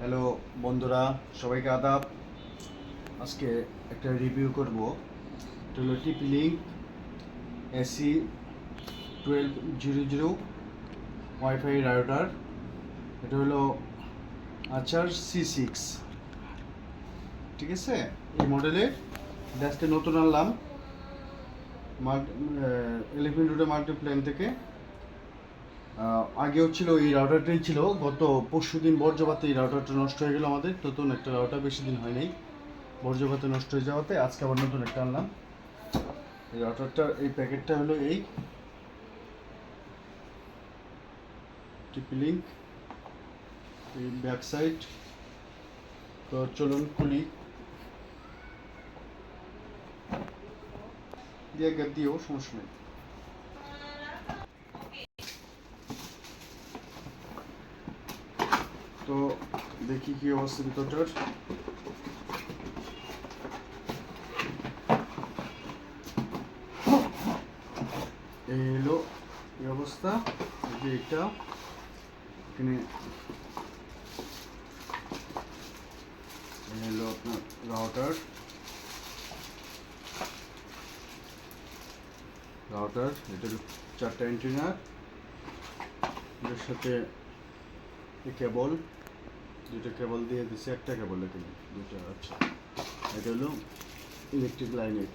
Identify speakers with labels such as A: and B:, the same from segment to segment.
A: Hello বন্ধুরা, সবাইকে আদাব। আজকে একটা রিভিউ করব। এটা হলো TP link AC twelve zero zero WiFi router এটা হলো আচার সি সিক্স ঠিক আছে? এই মডেলের আজকে নতুন আনলাম। মাল্ট এলিফেন্ট রোডে মাল্টিপ্ল্যান থেকে। আগেও ছিল এই রাউটারটাই ছিল। গত পরশু দিন বর্জ্যপাতে এই রাউটারটা নষ্ট হয়ে গেল আমাদের। নতুন একটা রাউটার বেশি দিন হয় নাই। বর্জ্যপাতে নষ্ট হয়ে যাওয়াতে আজকে আবার নতুন একটা আনলাম। এই রাউটারটা এই প্যাকেটটা হলো এই। টিপি লিঙ্ক এই ব্যাক সাইড তো চলুন খুলি। দিয়ে গ্যাপ দিও, সমস্যা নেই। তো দেখি কি অবস্থা ভিতরটার এই হলো এই অবস্থা? যে এটা এখানে এই হলো আপনার রাউটার রাউটার এটা চারটা অ্যান্টিনার এর সাথে কেবল দুটো কেবল দিয়ে দিছে, একটা কেবল এখানে দুটো আচ্ছা। এটা হলো ইলেকট্রিক লাইনের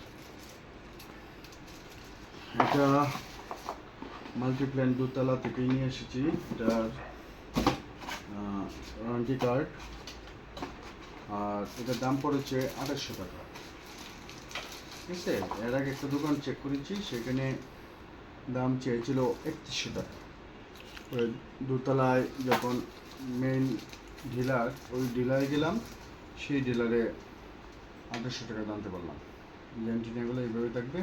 A: এটা মাল্টিপ্ল্যান দুতলা থেকে নিয়ে এসেছি, এটার ওয়ারেন্টি কার্ড আর এটার দাম পড়েছে আঠাশশো টাকা। ঠিক আছে? এর আগে একটা দোকান চেক করেছি, সেখানে দাম চেয়েছিল একত্রিশশো টাকা। দোতলায় যখন মেইন ডিলার, ওই ডিলারে গেলাম, সেই ডিলারে আঠাশশো টাকা জানতে পারলাম ল্যান্টিনাগুলো এইভাবে থাকবে।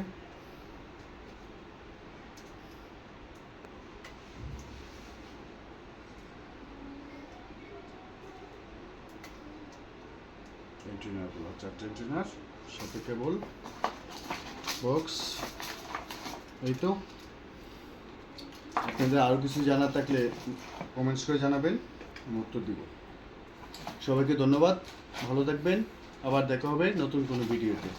A: অ্যান্টিনার সাথে কেবল, বক্স, এই তো। আপনাদের আরও কিছু জানার থাকলে কমেন্টস করে জানাবেন, আমি উত্তর দিব। সবাইকে ধন্যবাদ ভালো থাকবেন আবার দেখা হবে নতুন কোনো ভিডিওতে।